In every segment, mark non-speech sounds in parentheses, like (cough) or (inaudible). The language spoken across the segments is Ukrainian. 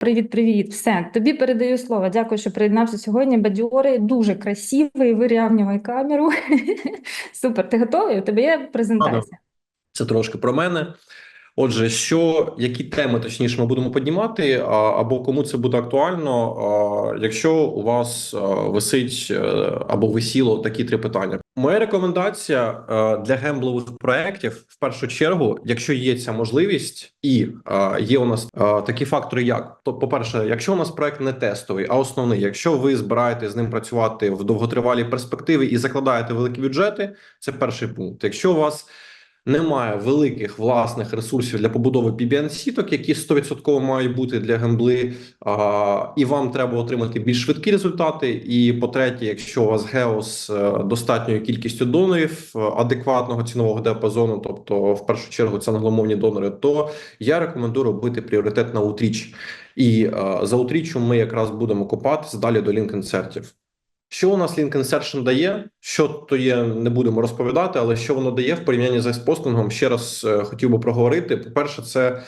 Привіт, привіт. Все, тобі передаю слово. Дякую, що приєднався сьогодні. Бадьори дуже красивий, вирівнювай камеру. (laughs) Супер, ти готовий? У тебе є презентація? Це трошки про мене. Отже, що які теми точніше ми будемо піднімати, або кому це буде актуально, якщо у вас висить е, або висіло такі три питання. Моя рекомендація е, для гемблових проєктів в першу чергу, якщо є ця можливість, і є у нас такі фактори, як то, по-перше, якщо у нас проект не тестовий, а основний, якщо ви збираєтесь з ним працювати в довготривалій перспективі і закладаєте великі бюджети, це перший пункт. Якщо у вас немає великих власних ресурсів для побудови PBN сіток, які 100% мають бути для гембли, а, і вам треба отримати більш швидкі результати. І по-третє, якщо у вас геос з е, достатньою кількістю донорів е, адекватного цінового діапазону, тобто в першу чергу це англомовні донори, то я рекомендую робити пріоритет на утріч. І е, за утріччю ми якраз будемо копатися далі до лінк-інсертів. Що у нас Link Insertion дає? Що то є, не будемо розповідати, але що воно дає в порівнянні з експостингом, ще раз е, хотів би проговорити. По-перше, це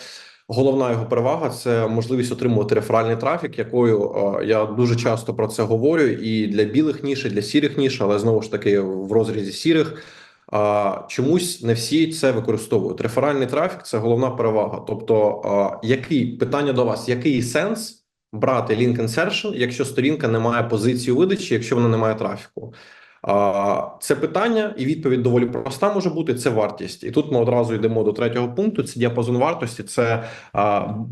головна його перевага це можливість отримувати реферальний трафік, якою е, я дуже часто про це говорю. І для білих ніж, і для сірих ніж, але знову ж таки в розрізі сірих. А чомусь не всі це використовують. Реферальний трафік це головна перевага. Тобто, а, який питання до вас, який сенс брати link insertion, якщо сторінка не має позиції видачі, якщо вона не має трафіку. Це питання, і відповідь доволі проста може бути. Це вартість, і тут ми одразу йдемо до третього пункту. Це діапазон вартості, це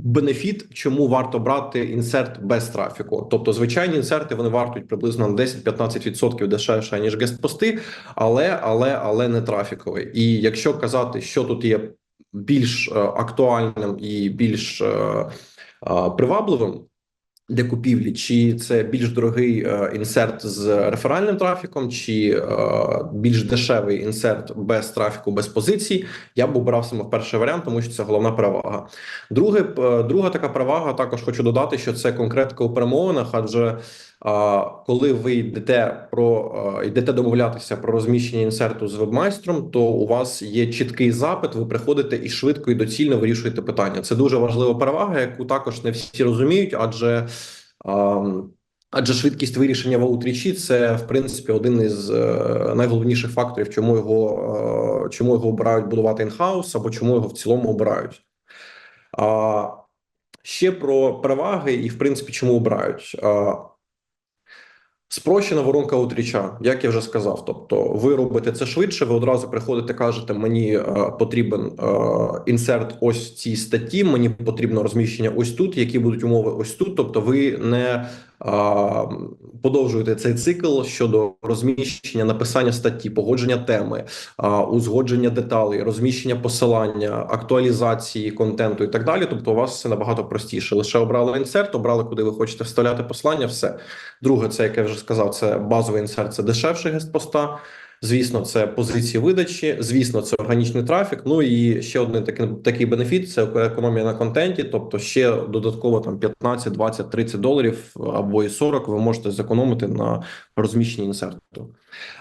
бенефіт, чому варто брати інсерт без трафіку. Тобто, звичайні інсерти вони вартують приблизно на 10-15% дешевше ніж гестпости, але але але не трафіковий. І якщо казати, що тут є більш е, актуальним і більш е, е, привабливим для купівлі, чи це більш дорогий е, інсерт з реферальним трафіком, чи е, більш дешевий інсерт без трафіку, без позицій. Я б обрав саме перший варіант, тому що це головна перевага. Друге, е, друга така перевага. Також хочу додати, що це конкретика у перемовинах, адже коли ви йдете про йдете домовлятися про розміщення інсерту з вебмайстром, то у вас є чіткий запит. Ви приходите і швидко і доцільно вирішуєте питання. Це дуже важлива перевага, яку також не всі розуміють, адже адже швидкість вирішення в аутрічі – це в принципі один із е, найголовніших факторів, чому його е, чому його обирають будувати інхаус або чому його в цілому обирають. А ще про переваги і в принципі чому обирають. Спрощена воронка утріча, як я вже сказав. Тобто, ви робите це швидше. Ви одразу приходите, кажете, мені е, потрібен е, інсерт ось цій статті. Мені потрібно розміщення ось тут. Які будуть умови ось тут. Тобто, ви не подовжуєте цей цикл щодо розміщення написання статті, погодження теми, узгодження деталей, розміщення посилання, актуалізації контенту і так далі. Тобто, у вас все набагато простіше. Лише обрали інсерт, обрали, куди ви хочете вставляти послання. Все друге, це як я вже сказав, це базовий інсерт, це дешевший гестпоста. Звісно, це позиції видачі, звісно, це органічний трафік. Ну і ще один такий такий бенефіт це економія на контенті. Тобто, ще додатково там 15, 20, 30 доларів або і 40 ви можете зекономити на розміщенні інсерту.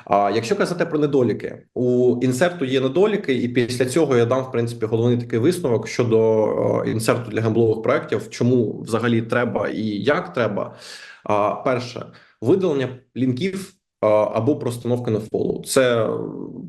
А якщо казати про недоліки, у інсерту є недоліки, і після цього я дам в принципі головний такий висновок щодо е, інсерту для гемблових проектів, чому взагалі треба і як треба. А перше видалення лінків або простановка на фоллоу. Це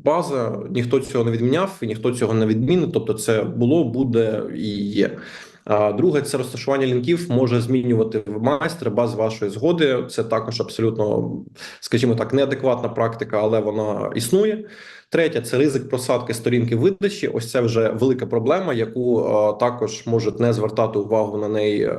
база, ніхто цього не відміняв, і ніхто цього не відмінив. Тобто, це було, буде і є. А друге, це розташування лінків може змінювати в майстер без вашої згоди. Це також абсолютно, скажімо так, неадекватна практика, але вона існує. Третє це ризик просадки сторінки видачі. Ось це вже велика проблема, яку а, також можуть не звертати увагу на неї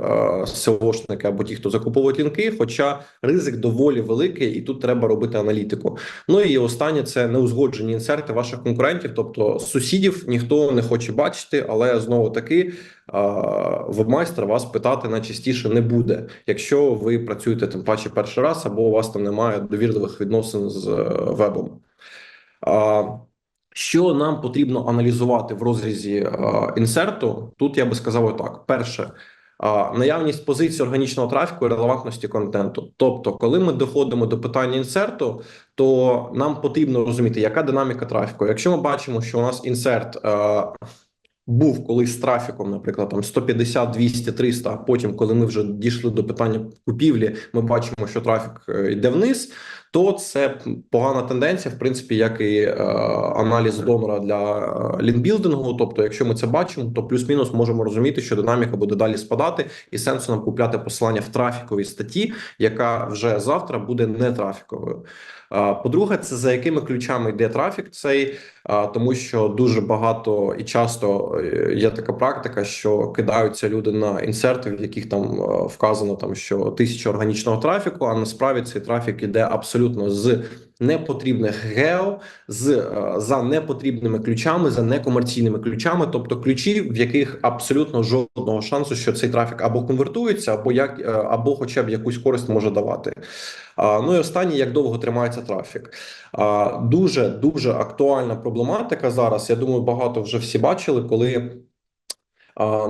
СОшники або ті, хто закуповують лінки. Хоча ризик доволі великий, і тут треба робити аналітику. Ну і останнє це неузгоджені інсерти ваших конкурентів, тобто сусідів ніхто не хоче бачити, але знову таки вебмайстер вас питати найчастіше не буде, якщо ви працюєте тим паче перший раз, або у вас там немає довірливих відносин з е, вебом. Що нам потрібно аналізувати в розрізі інсерту? Тут я би сказав так: перше. Наявність позиції органічного трафіку і релевантності контенту. Тобто, коли ми доходимо до питання інсерту, то нам потрібно розуміти, яка динаміка трафіку. Якщо ми бачимо, що у нас інсерт був колись з трафіком, наприклад, там 150, 200, 300, а потім, коли ми вже дійшли до питання купівлі, ми бачимо, що трафік е, йде вниз, то це погана тенденція, в принципі, як і е, аналіз донора для е, лінбілдингу. Тобто, якщо ми це бачимо, то плюс-мінус можемо розуміти, що динаміка буде далі спадати, і сенсу нам купляти посилання в трафіковій статті, яка вже завтра буде не трафіковою. По-друге, це за якими ключами йде трафік цей, тому що дуже багато і часто е, є така практика, що кидаються люди на інсерти, в яких там е, вказано там, що тисяча органічного трафіку, а насправді цей трафік іде абсолютно з непотрібних гео, з е, за непотрібними ключами, за некомерційними ключами, тобто ключі, в яких абсолютно жодного шансу, що цей трафік або конвертується, або як е, або, хоча б якусь користь може давати. Ну і останнє, як довго тримається трафік. Дуже дуже актуальна проблематика зараз. Я думаю, багато вже всі бачили, коли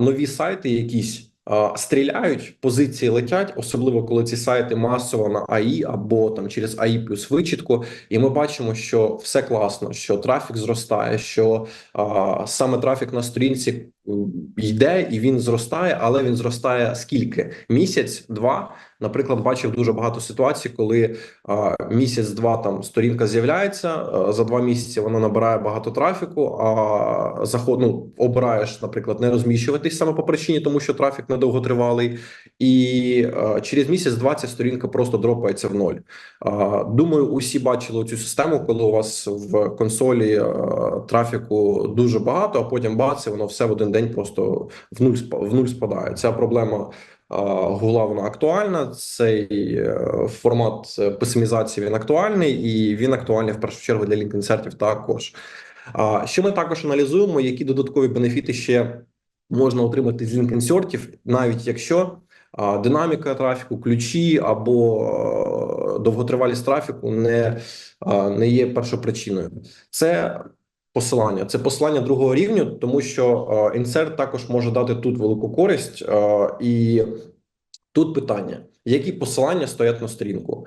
нові сайти якісь. Стріляють, позиції летять, особливо коли ці сайти масово на АІ або там через АІ плюс вичітку, і ми бачимо, що все класно, що трафік зростає, що а, саме трафік на сторінці йде і він зростає, але він зростає скільки? Місяць, два. Наприклад, бачив дуже багато ситуацій, коли місяць-два там сторінка з'являється. За два місяці вона набирає багато трафіку. А заход, ну, обираєш, наприклад, не розміщуватись саме по причині, тому що трафік недовготривалий, і а, через місяць-два ця сторінка просто дропається в ноль. А, Думаю, усі бачили цю систему, коли у вас в консолі а, трафіку дуже багато, а потім бац, і воно все в один день просто в нуль в нуль спадає. Ця проблема. Гугла вона актуальна. Цей е, формат е, песимізації він актуальний, і він актуальний в першу чергу для лінк-інсертів також. Що ми також аналізуємо, які додаткові бенефіти ще можна отримати з лінк-інсертів, навіть якщо динаміка трафіку, ключі або довготривалість трафіку не, не є першопричиною. Це посилання, це посилання другого рівня, тому що е, інсерт також може дати тут велику користь, е, і тут питання. Які посилання стоять на сторінку?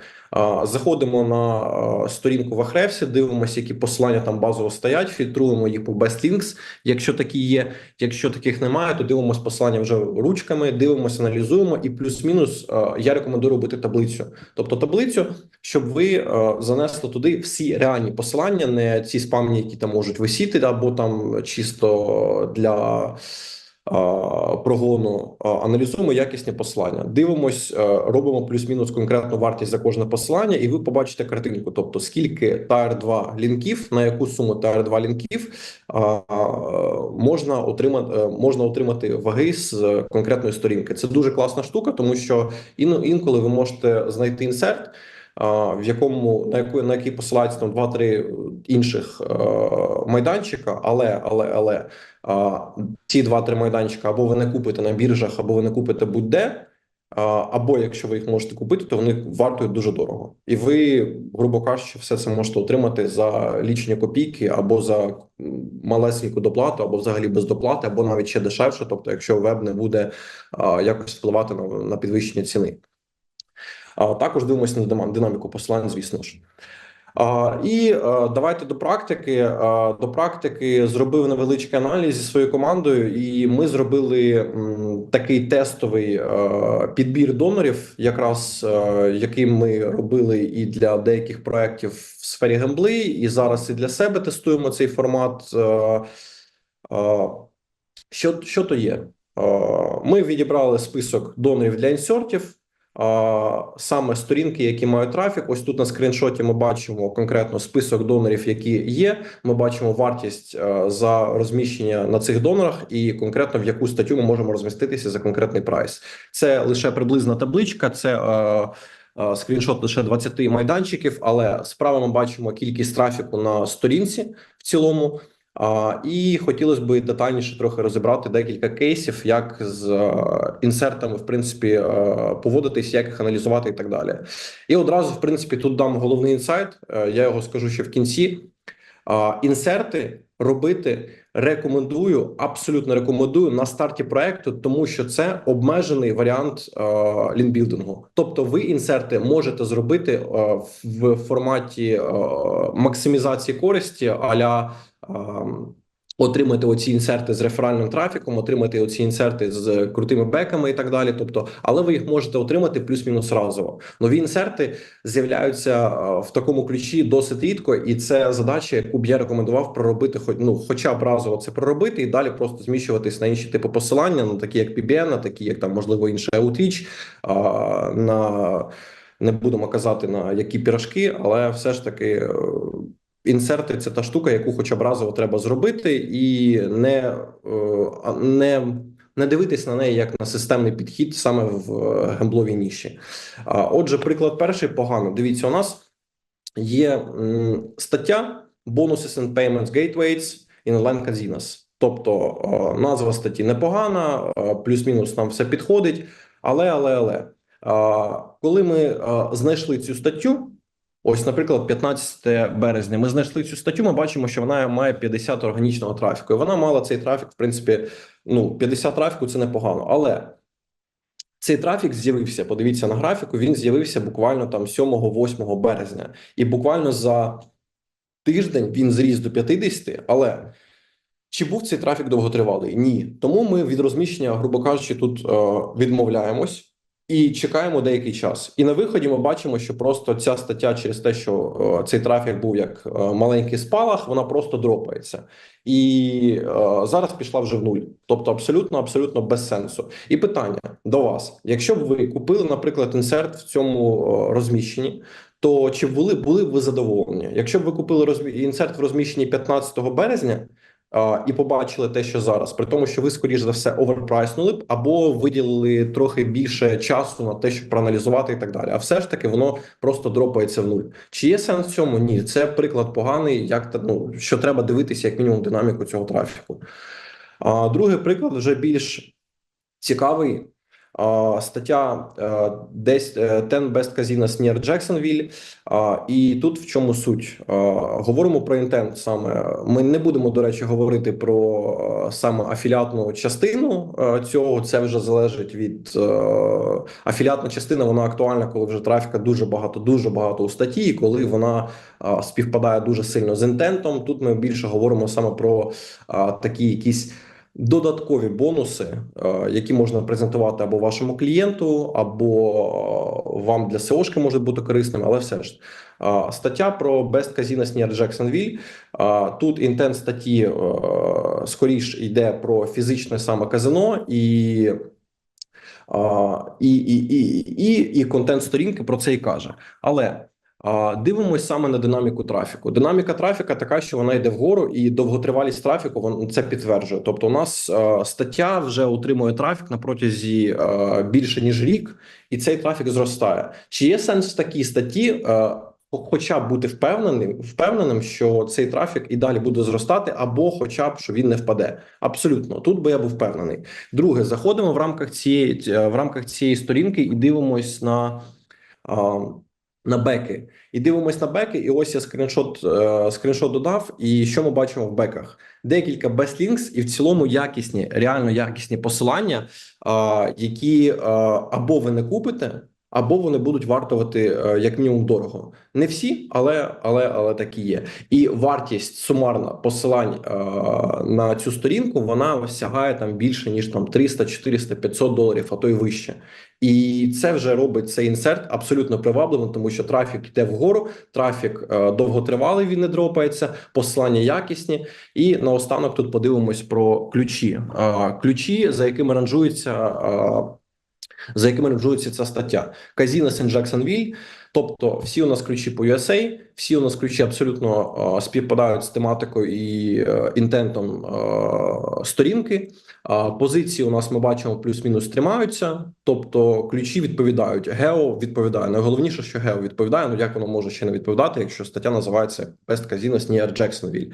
Заходимо на сторінку в Ahrefs, дивимося, які посилання там базово стоять, фільтруємо їх по best links, якщо такі є. Якщо таких немає, то дивимося посилання вже ручками, дивимося, аналізуємо. І плюс-мінус я рекомендую робити таблицю. Тобто таблицю, щоб ви занесли туди всі реальні посилання, не ці спамні, які там можуть висіти, або там чисто для. Прогону аналізуємо якісні посилання, дивимось, робимо плюс-мінус конкретну вартість за кожне посилання, і ви побачите картинку. Тобто, скільки tr 2 лінків, на яку суму tr 2 лінків можна отримати, е, можна отримати ваги з конкретної сторінки. Це дуже класна штука, тому що ін, інколи ви можете знайти інсерт. В якому на яку на який посилається там два-три інших е, майданчика, але але але ці два-три майданчика або ви не купите на біржах, або ви не купите будь-де. Або якщо ви їх можете купити, то вони вартують дуже дорого, і ви, грубо кажучи, все це можете отримати за лічені копійки, або за малесеньку доплату, або взагалі без доплати, або навіть ще дешевше. Тобто, якщо веб не буде а, якось впливати на, на підвищення ціни. А також дивимося на динам- динаміку посилань, звісно ж. І а, давайте до практики. А, до практики зробив невеличкий аналіз зі своєю командою, і ми зробили такий тестовий а, підбір донорів, якраз а, який ми робили і для деяких проєктів в сфері гембли, і зараз і для себе тестуємо цей формат. Що, що то є? Ми відібрали список донорів для інсертів. Саме сторінки, які мають трафік. Ось тут на скріншоті ми бачимо конкретно список донорів, які є. Ми бачимо вартість е, за розміщення на цих донорах, і конкретно в яку статтю ми можемо розміститися за конкретний прайс. Це лише приблизна табличка. Це е, е, скріншот лише 20 майданчиків, але справа ми бачимо кількість трафіку на сторінці в цілому. І хотілося б детальніше трохи розібрати декілька кейсів, як з е, інсертами, в принципі, е, поводитись, як їх аналізувати і так далі. І одразу, в принципі, тут дам головний інсайт. е, я його скажу ще в кінці. Інсерти робити рекомендую, абсолютно рекомендую на старті проекту, тому що це обмежений варіант лінбілдингу. Тобто, ви інсерти можете зробити в форматі максимізації користі аля Отримати оці інсерти з реферальним трафіком, отримати оці інсерти з крутими беками і так далі. Тобто, але ви їх можете отримати плюс-мінус разово. Нові інсерти з'являються е, в такому ключі досить рідко, і це задача, яку б я рекомендував проробити, хоч ну, хоча б разово це проробити, і далі просто зміщуватись на інші типи посилання, ну такі як PBN, на такі як там можливо інше Outreach, на не будемо казати на які пірашки, але все ж таки. Інсерти це та штука, яку хоча б разово треба зробити, і не, е, не, не дивитись на неї як на системний підхід саме в е, гембловій ніші. Отже, приклад перший погано. Дивіться, у нас є стаття Bonuses and Payments Gateways in Online Casinos. Тобто е, назва статті непогана, плюс-мінус нам все підходить. Але, але, але коли ми знайшли цю статтю. Ось, наприклад, 15 березня. Ми знайшли цю статтю. Ми бачимо, що вона має 50 органічного трафіку. І вона мала цей трафік, в принципі, ну 50 трафіку це непогано. Але цей трафік з'явився. Подивіться на графіку. Він з'явився буквально там 7-8 березня, і буквально за тиждень він зріс до 50, Але чи був цей трафік довготривалий? Ні. Тому ми від розміщення, грубо кажучи, тут е, відмовляємось. І чекаємо деякий час, і на виході ми бачимо, що просто ця стаття через те, що е, цей трафік був як е, маленький спалах, вона просто дропається, і е, зараз пішла вже в нуль. Тобто, абсолютно, абсолютно без сенсу. І питання до вас: якщо б ви купили, наприклад, інсерт в цьому е, розміщенні, то чи були були б ви задоволені? Якщо б ви купили розмі... інсерт в розміщенні 15 березня? І побачили те, що зараз, при тому, що ви скоріш за все оверпрайснули б або виділили трохи більше часу на те, щоб проаналізувати і так далі. А все ж таки воно просто дропається в нуль. Чи є сенс в цьому? Ні, це приклад поганий, як ну що треба дивитися, як мінімум, динаміку цього трафіку. А другий приклад вже більш цікавий. Стаття е, десь е, 10 Best Casinos near Jacksonville. І тут в чому суть? Говоримо про інтент саме. Ми не будемо, до речі, говорити про е, саме афіліатну частину цього. Це вже залежить від афіліатна частина. Вона актуальна, коли вже трафіка дуже багато, дуже багато у статті, і коли вона співпадає дуже сильно з інтентом. Тут ми більше говоримо саме про такі якісь. Додаткові бонуси, е, які можна презентувати або вашому клієнту, або е, вам для SEO-шки можуть бути корисними, але все ж Е, стаття про Best Casinos near Jacksonville. Тут інтент статті скоріш йде про фізичне саме казино і. А, і, і, і, і, і контент сторінки про це і каже. Але дивимось саме на динаміку трафіку. Динаміка трафіка така, що вона йде вгору, і довготривалість трафіку вон, це підтверджує. Тобто, у нас стаття вже отримує трафік на протязі більше ніж рік, і цей трафік зростає. Чи є сенс в такій статті? Хоча б бути впевненим, впевненим, що цей трафік і далі буде зростати, або хоча б що він не впаде. Абсолютно, тут би я був впевнений. Друге, заходимо в рамках цієї е, в рамках цієї сторінки і дивимось на. На беки і дивимось на беки, і ось я скріншот е, скріншот додав. І що ми бачимо в беках? Декілька бестлінкс, і в цілому якісні, реально якісні посилання, які а, або ви не купите, або вони будуть вартувати е, як мінімум дорого. Не всі, але але але такі є. І вартість сумарна посилань е, на цю сторінку вона сягає там більше ніж там 300, 400, 500 доларів, а то й вище. І це вже робить цей інсерт абсолютно привабливим, тому що трафік йде вгору, трафік е, довготривалий, він не дропається, посилання якісні. І наостанок тут подивимось про ключі. Ключі, за якими ранжується. За якими ранжується ця стаття Казіна Сен Джексонвіль. Тобто, всі у нас ключі по USA, всі у нас ключі абсолютно е, співпадають з тематикою і е, інтентом е, сторінки. А позиції у нас ми бачимо плюс-мінус тримаються. Тобто, ключі відповідають. Гео відповідає. Найголовніше, що Гео відповідає. Ну як воно може ще не відповідати, якщо стаття називається Best Casinos near Jacksonville.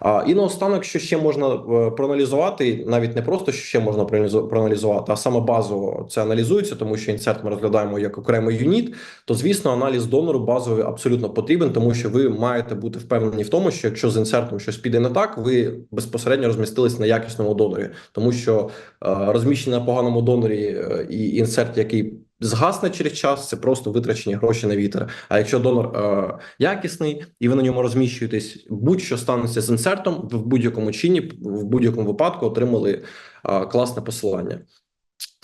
А, і наостанок, що ще можна е, проаналізувати, навіть не просто що ще можна проаналізу- проаналізувати, а саме базово це аналізується, тому що інсерт ми розглядаємо як окремий юніт. То звісно, аналіз донору базовий абсолютно потрібен, тому що ви маєте бути впевнені в тому, що якщо з інсертом щось піде не так, ви безпосередньо розмістились на якісному донорі, тому що е, розміщення на поганому донорі е, і інсерт, який згасне через час, це просто витрачені гроші на вітер. А якщо донор е, якісний і ви на ньому розміщуєтесь, будь-що станеться з інсертом, ви в будь-якому чині, в будь-якому випадку отримали класне посилання.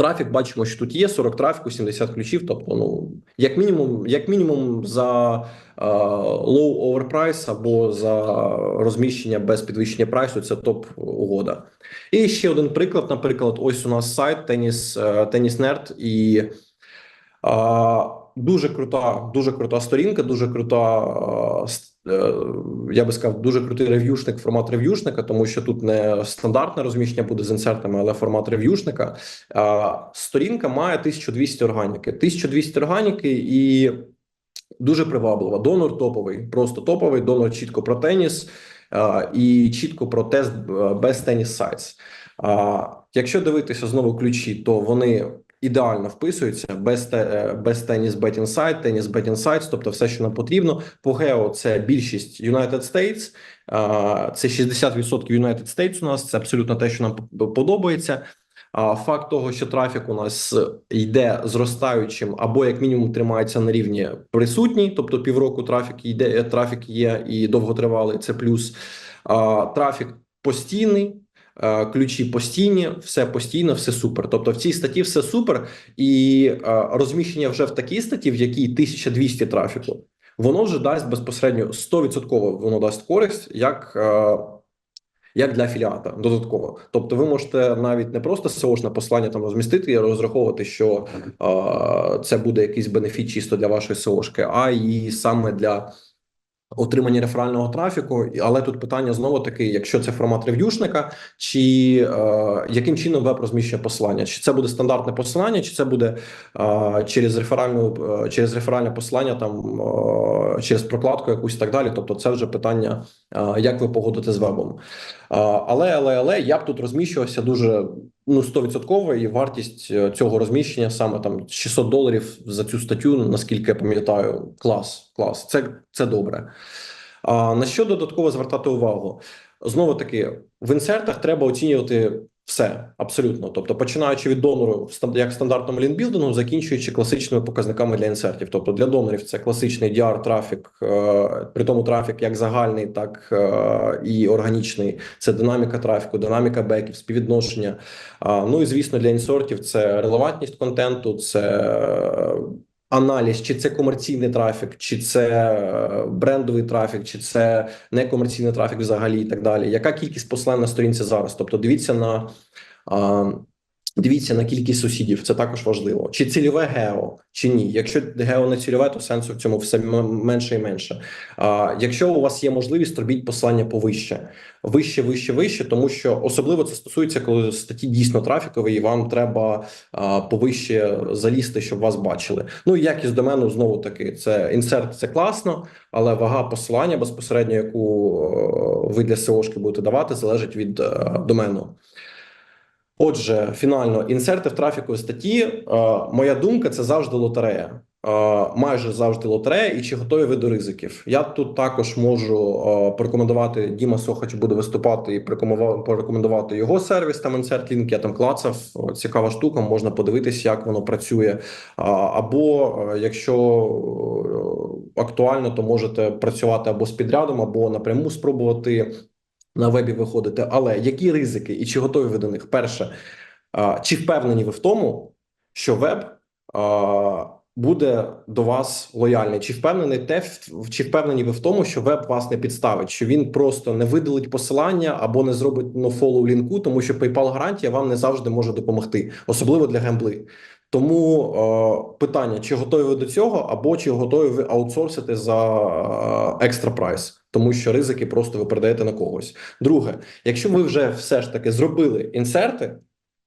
Трафік бачимо, що тут є 40 трафіку, 70 ключів. Тобто, ну як мінімум, як мінімум, за е, low overprice або за розміщення без підвищення прайсу, це топ угода. І ще один приклад. Наприклад, ось у нас сайт Теніс е, Нерд і е, дуже крута, дуже крута сторінка, дуже крута. е, Я би сказав, дуже крутий рев'юшник, формат рев'юшника, тому що тут не стандартне розміщення буде з інсертами, але формат рев'юшника. Сторінка має 1200 органіки. 1200 органіки і дуже приваблива. Донор топовий, просто топовий. Донор чітко про теніс і чітко про тест е, без теніс сайтс. Якщо дивитися знову ключі, то вони ідеально вписуються без те, е, без теніс betting сайт, теніс sites, тобто все, що нам потрібно. По гео це більшість United States, це 60% United States у нас. Це абсолютно те, що нам подобається. А факт того, що трафік у нас йде зростаючим, або як мінімум тримається на рівні присутній, тобто півроку трафік йде, трафік є і довготривалий. Це плюс трафік постійний. Е, Ключі постійні, все постійно, все супер. Тобто в цій статті все супер, і е, розміщення вже в такій статті, в якій 1200 трафіку, воно вже дасть безпосередньо 100% воно дасть користь як, е, як для афіліата додатково. Тобто, ви можете навіть не просто SEO-шне послання там розмістити і розраховувати, що це буде якийсь бенефіт чисто для вашої SEO-шки, а і саме для отримання реферального трафіку. Але тут питання знову таки: якщо це формат рев'юшника, чи е, яким чином веб розміщує посилання? Чи це буде стандартне посилання, чи це буде е, через реферальну е, через реферальне посилання, там е, через прокладку якусь і так далі. Тобто, це вже питання, е, як ви погодите з вебом. Е, але, але, але я б тут розміщувався дуже ну 100% і вартість е, цього розміщення саме там 600 доларів за цю статтю, наскільки я пам'ятаю, клас, клас. Це, це добре. А на що додатково звертати увагу? Знову таки, в інсертах треба оцінювати все абсолютно. Тобто, починаючи від донору як стандартному лінкбілдингу, закінчуючи класичними показниками для інсертів. Тобто для донорів це класичний DR трафік, е, при тому трафік як загальний, так е, і органічний. Це динаміка трафіку, динаміка беків, співвідношення. Ну і звісно, для інсортів це релевантність контенту, це аналіз, чи це комерційний трафік, чи це е, брендовий трафік, чи це некомерційний трафік взагалі, і так далі. Яка кількість послань на сторінці зараз? Тобто, дивіться на. Дивіться на кількість сусідів, це також важливо. Чи цільове гео, чи ні. Якщо гео не цільове, то сенсу в цьому все менше і менше. А, якщо у вас є можливість, робіть послання повище, вище, вище, вище, тому що особливо це стосується, коли статті дійсно трафікові, і вам треба а, повище залізти, щоб вас бачили. Ну і якість домену знову таки це інсерт, це класно, але вага посилання безпосередньо, яку е, ви для SEO-шки будете давати, залежить від е, домену. Отже, фінально інсерти в трафіку статті. Е, моя думка, це завжди лотерея. Е, майже завжди лотерея, і чи готові ви до ризиків? Я тут також можу е, порекомендувати. Діма Сохач буде виступати і порекомендувати, його сервіс. Там інсерт лінк. Я там клацав. Цікава штука. Можна подивитись, як воно працює. Або якщо актуально, то можете працювати або з підрядом, або напряму спробувати на вебі виходити. Але які ризики і чи готові ви до них? Перше, чи впевнені ви в тому, що веб буде до вас лояльний? Чи впевнений те, чи впевнені ви в тому, що веб вас не підставить? Що він просто не видалить посилання або не зробить нофолу лінку, тому що PayPal гарантія вам не завжди може допомогти, особливо для гембли. Тому е, питання: чи готові ви до цього, або чи готові ви аутсорсити за екстра прайс, тому що ризики просто ви передаєте на когось. Друге, якщо ви вже все ж таки зробили інсерти,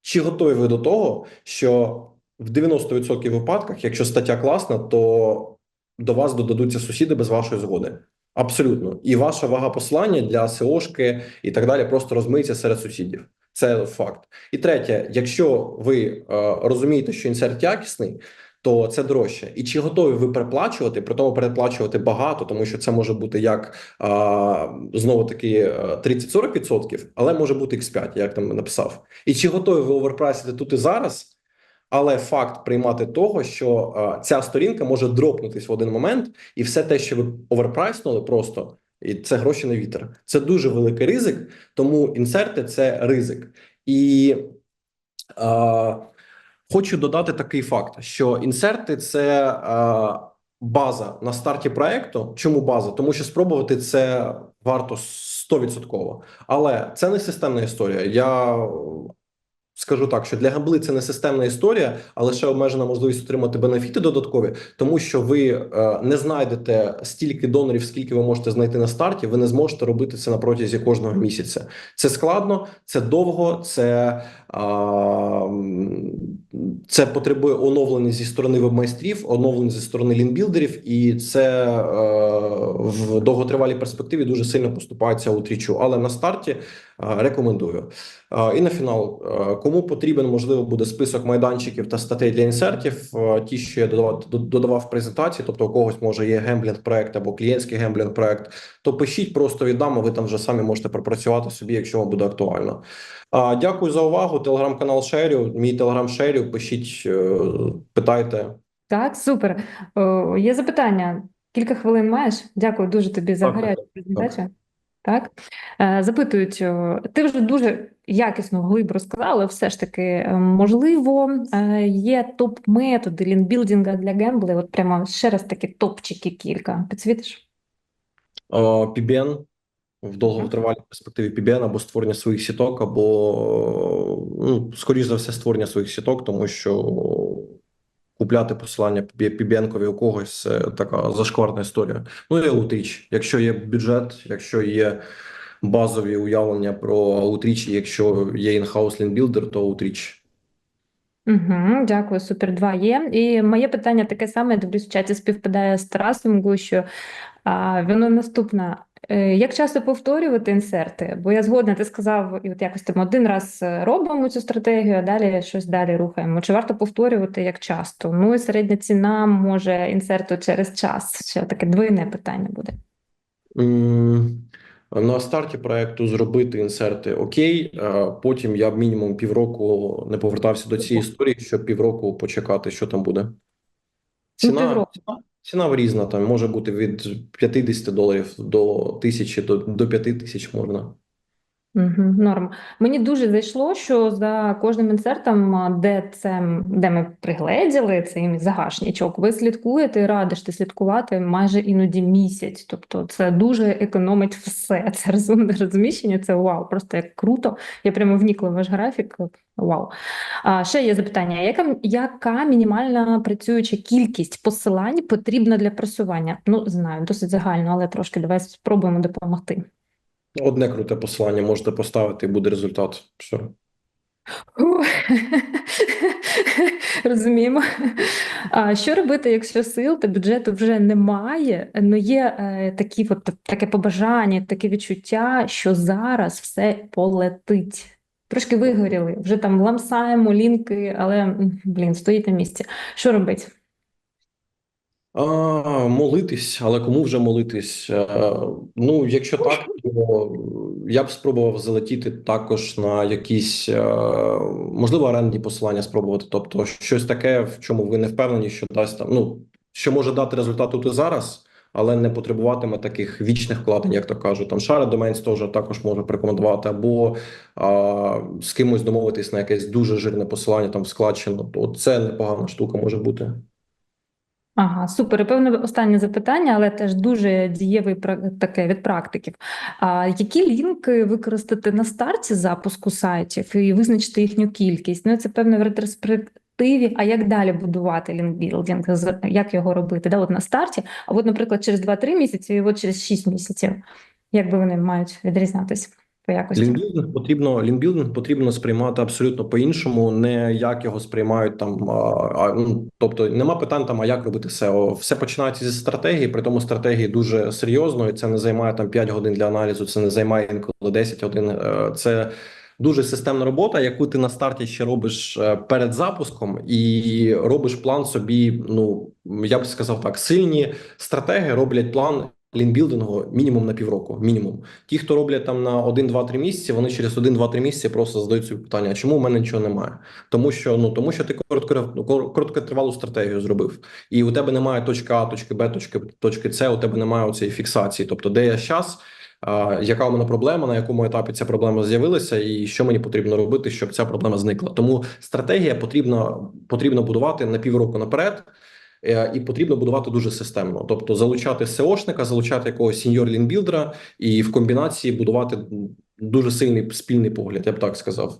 чи готові ви до того, що в 90% випадках, якщо стаття класна, то до вас додадуться сусіди без вашої згоди? Абсолютно, і ваша вага послання для SEO-шки і так далі просто розмиється серед сусідів. Це факт. І третє, якщо ви е, розумієте, що інсерт якісний, то це дорожче. І чи готові ви переплачувати? При тому переплачувати багато, тому що це може бути як а, знову таки е, 30-40%, але може бути X5, як там написав. І чи готові ви оверпрайсити тут і зараз? Але факт приймати того, що е, ця сторінка може дропнутись в один момент, і все те, що ви оверпрайснули, просто і це гроші на вітер. Це дуже великий ризик, тому інсерти це ризик. І е, хочу додати такий факт, що інсерти це е, база на старті проекту. Чому база? Тому що спробувати це варто 100%. Але це не системна історія. Я скажу так, що для гамбли це не системна історія, а лише обмежена можливість отримати бенефіти додаткові, тому що ви е, не знайдете стільки донорів, скільки ви можете знайти на старті. Ви не зможете робити це на протязі кожного місяця. Це складно, це довго, це, це потребує оновлення зі сторони веб-майстрів, оновлення зі сторони лінбілдерів, і це е, в довготривалій перспективі дуже сильно поступається у трічу. Але на старті е, рекомендую. Е, І на фінал, кому потрібен, можливо, буде список майданчиків та статей для інсертів, ті, що я додавав, додавав в презентації, тобто у когось може є гемблінг проект або клієнтський гемблінг проект, то пишіть, просто віддам, а ви там вже самі можете пропрацювати собі, якщо вам буде актуально. Дякую за увагу. Телеграм-канал Шерю, мій телеграм Шерю. Пишіть, е, питайте. Так, супер. О, є запитання. Кілька хвилин маєш? Дякую дуже тобі за Так, гарячу презентацію. Так. Е, Запитують, ти вже дуже якісно глибо розказала, але все ж таки, е, можливо, є топ-методи лінбілдинга для гембли? От прямо ще раз такі топчики кілька. Підсвітиш? PBN в довготривалій перспективі PBN або створення своїх сіток, або ну, скоріш за все, створення своїх сіток, тому що купляти посилання PBN-кові у когось це така зашкварна історія. Ну і аутріч. Якщо є бюджет, якщо є базові уявлення про аутріч, якщо є інхаус лінбілдер, то аутріч. Угу, дякую, супер. Два є. І моє питання таке саме, дивлюсь, в чаті співпадає з Тарасом, що а, воно наступне. Е, Як часто повторювати інсерти? Бо я згодна, ти сказав, і от якось там один раз е, робимо цю стратегію, а далі щось далі рухаємо. Чи варто повторювати як часто? Ну і середня ціна може інсерту через час. Ще таке двойне питання буде. На старті проекту зробити інсерти окей. Потім я б мінімум півроку не повертався до цієї історії, щоб півроку почекати, що там буде. Ціна, півроку. Ціна, різна, там може бути від 50 доларів до 1000, до, до 5 тисяч можна. Угу, норм. Мені дуже зайшло, що за кожним інсертом, де це, де ми пригледіли цей загашнічок, ви слідкуєте і радиште слідкувати майже іноді місяць. Тобто це дуже економить все. (laughs) Це розумне розміщення, це вау, просто як круто. Я прямо вникла в ваш графік. Вау. А, ще є запитання: яка, яка мінімальна працююча кількість посилань потрібна для просування? Ну, знаю, досить загально, але трошки давай спробуємо допомогти. Одне круте посилання можете поставити, і буде результат. Все. Розуміємо. А що робити, якщо сил та бюджету вже немає, але є е, такі от, таке побажання, таке відчуття, що зараз все полетить. Трошки вигоріли, вже там ламсаємо лінки, але блін, стоїть на місці. Що робити? А, молитись, але кому вже молитись? Е, Ну, якщо так, то я б спробував залетіти також на якісь, е, можливо, орендні посилання спробувати. Тобто, щось таке, в чому ви не впевнені, що дасть там, ну, що може дати результат тут і зараз, але не потребуватиме таких вічних вкладень, як то кажуть. Там Share Domains теж також може порекомендувати, або а, з кимось домовитись на якесь дуже жирне посилання там в складчину. То це непогана штука може бути. Ага, супер. І певне останнє запитання, але теж дуже дієвий таке від практиків. А які лінки використати на старті запуску сайтів і визначити їхню кількість? Ну, це певно в ретроспективі. А як далі будувати лінкбілдинг? Як його робити? Да, от на старті, а от, наприклад, через 2-3 місяці, і от через 6 місяців. Як би вони мають відрізнятися якості? Лінбілдинг потрібно лінбілдинг потрібно сприймати абсолютно по-іншому, не як його сприймають там. А, ну, тобто нема питань там, а як робити SEO. Все починається зі стратегії, при тому стратегії дуже серйозно, і це не займає там 5 годин для аналізу, це не займає інколи 10 годин. Е, Це дуже системна робота, яку ти на старті ще робиш е, перед запуском, і робиш план собі. Ну я б сказав так: сильні стратеги роблять план лінбілдингу мінімум на півроку. Мінімум. Ті, хто роблять там на 1, 2, 3 місяці, вони через 1, 2, 3 місяці просто задають собі питання: а чому в мене нічого немає? Тому що ну тому що ти коротко, короткотривалу стратегію зробив, і у тебе немає точки А, точки Б, точки точки С, у тебе немає цієї фіксації. Тобто, де я зараз, яка у мене проблема, на якому етапі ця проблема з'явилася, і що мені потрібно робити, щоб ця проблема зникла. Тому стратегія потрібна потрібно будувати на півроку наперед. Е, І потрібно будувати дуже системно, тобто залучати СЕОшника, залучати якогось сіньор лінбілдера і в комбінації будувати дуже сильний спільний погляд, я б так сказав.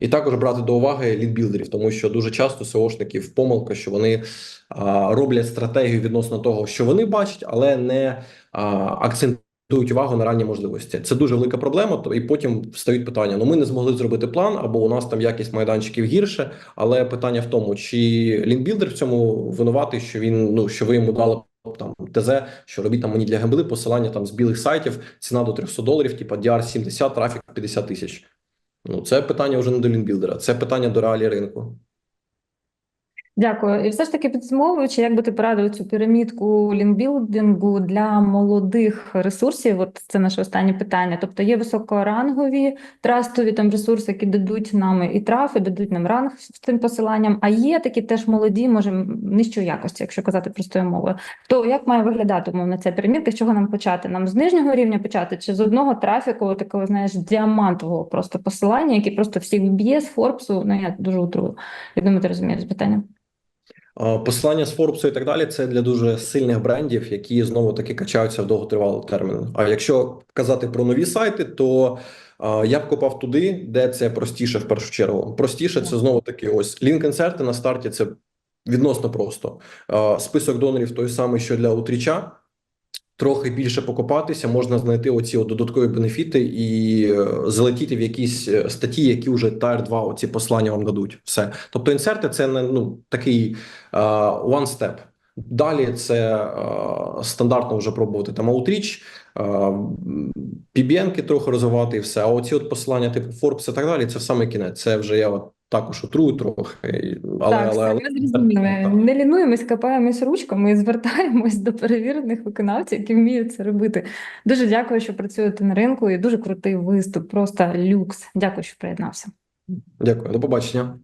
І також брати до уваги лідбілдерів, тому що дуже часто СОшників помилка, що вони а, роблять стратегію відносно того, що вони бачать, але не а, акцентують увагу на ранні можливості. Це дуже велика проблема. І потім встають питання: ну ми не змогли зробити план, або у нас там якість майданчиків гірше. Але питання в тому, чи лінбілдер в цьому винуватий, що він ну що ви йому дали. Там ТЗ, що робіть там мені для гембли, посилання там з білих сайтів, ціна до 300 доларів, типа DR 70, трафік 50 тисяч. Ну, це питання вже не до лінбілдера, це питання до реалій ринку. Дякую. І все ж таки підсумовуючи, як би ти порадив цю пірамідку лінбілдингу для молодих ресурсів? От це наше останнє питання. Тобто є високорангові трастові там ресурси, які дадуть нам і трафи, дадуть нам ранг з цим посиланням. А є такі теж молоді, може нижчої якості, якщо казати простою мовою. То як має виглядати умовно ця пірамідка? З чого нам почати? Нам з нижнього рівня почати чи з одного трафіку, такого знаєш, діамантового просто посилання, який просто всіх вб'є з Форбсу? Ну я дуже утрую. Я думаю, ти розумієш питання. Посилання з Форбсу і так далі це для дуже сильних брендів, які знову таки качаються в довготривалий термін. А якщо казати про нові сайти, то я б копав туди, де це простіше в першу чергу. Простіше це знову таки ось лінк-інсерти на старті. Це відносно просто. Список донорів той самий, що для утріча. Трохи більше покопатися, можна знайти оці от додаткові бенефіти і е, залетіти в якісь е, статті, які вже Tier 2 оці послання вам дадуть. Все. Тобто, інсерти це не ну такий uh, one step. Далі це uh, стандартно вже пробувати там аутріч, uh, PBN-ки трохи розвивати і все. А оці от посилання, типу Forbes і так далі, це в саме кінець. Це вже я от також отрую трохи, але так, але, але, ми зрозуміли. Не лінуємось, копаємось ручками і звертаємось до перевірених виконавців, які вміють це робити. Дуже дякую, що працюєте на ринку, і дуже крутий виступ. Просто люкс. Дякую, що приєднався. Дякую, до побачення.